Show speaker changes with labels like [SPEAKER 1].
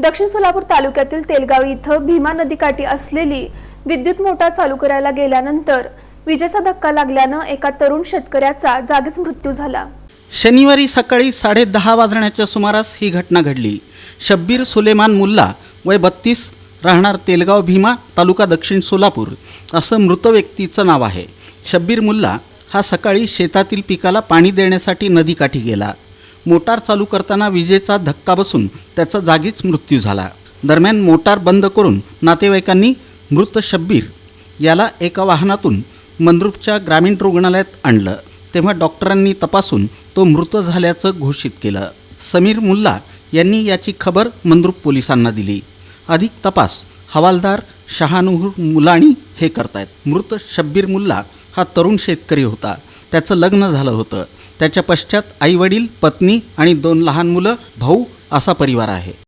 [SPEAKER 1] दक्षिण सोलापूर तालुक्यातील तेलगाव इथं भीमा नदीकाठी असलेली विद्युत मोटार चालू करायला गेल्यानंतर विजेचा धक्का लागल्यानं एका तरुण शेतकऱ्याचा जागीच मृत्यू झाला.
[SPEAKER 2] शनिवारी सकाळी साडेदहा वाजण्याच्या सुमारास ही घटना घडली. शब्बीर सुलेमान मुल्ला वय बत्तीस राहणार तेलगाव भीमा तालुका दक्षिण सोलापूर असं मृत व्यक्तीचं नाव आहे. शब्बीर मुल्ला हा सकाळी शेतातील पिकाला पाणी देण्यासाठी नदीकाठी गेला. मोटार चालू करताना विजेचा धक्का बसून त्याचा जागीच मृत्यू झाला. दरम्यान मोटार बंद करून नातेवाईकांनी मृत शब्बीर याला एका वाहनातून मंद्रुपच्या ग्रामीण रुग्णालयात आणलं. तेव्हा डॉक्टरांनी तपासून तो मृत झाल्याचं घोषित केलं. समीर मुल्ला यांनी याची खबर मंद्रुप पोलिसांना दिली. अधिक तपास हवालदार शहानूर मुलाणी हे करतायत. मृत शब्बीर मुल्ला हा तरुण शेतकरी होता. त्याचं लग्न झालं होतं. त्याच्या पश्चात आईवडील पत्नी आणि दोन लहान मुलं भाऊ असा परिवार आहे.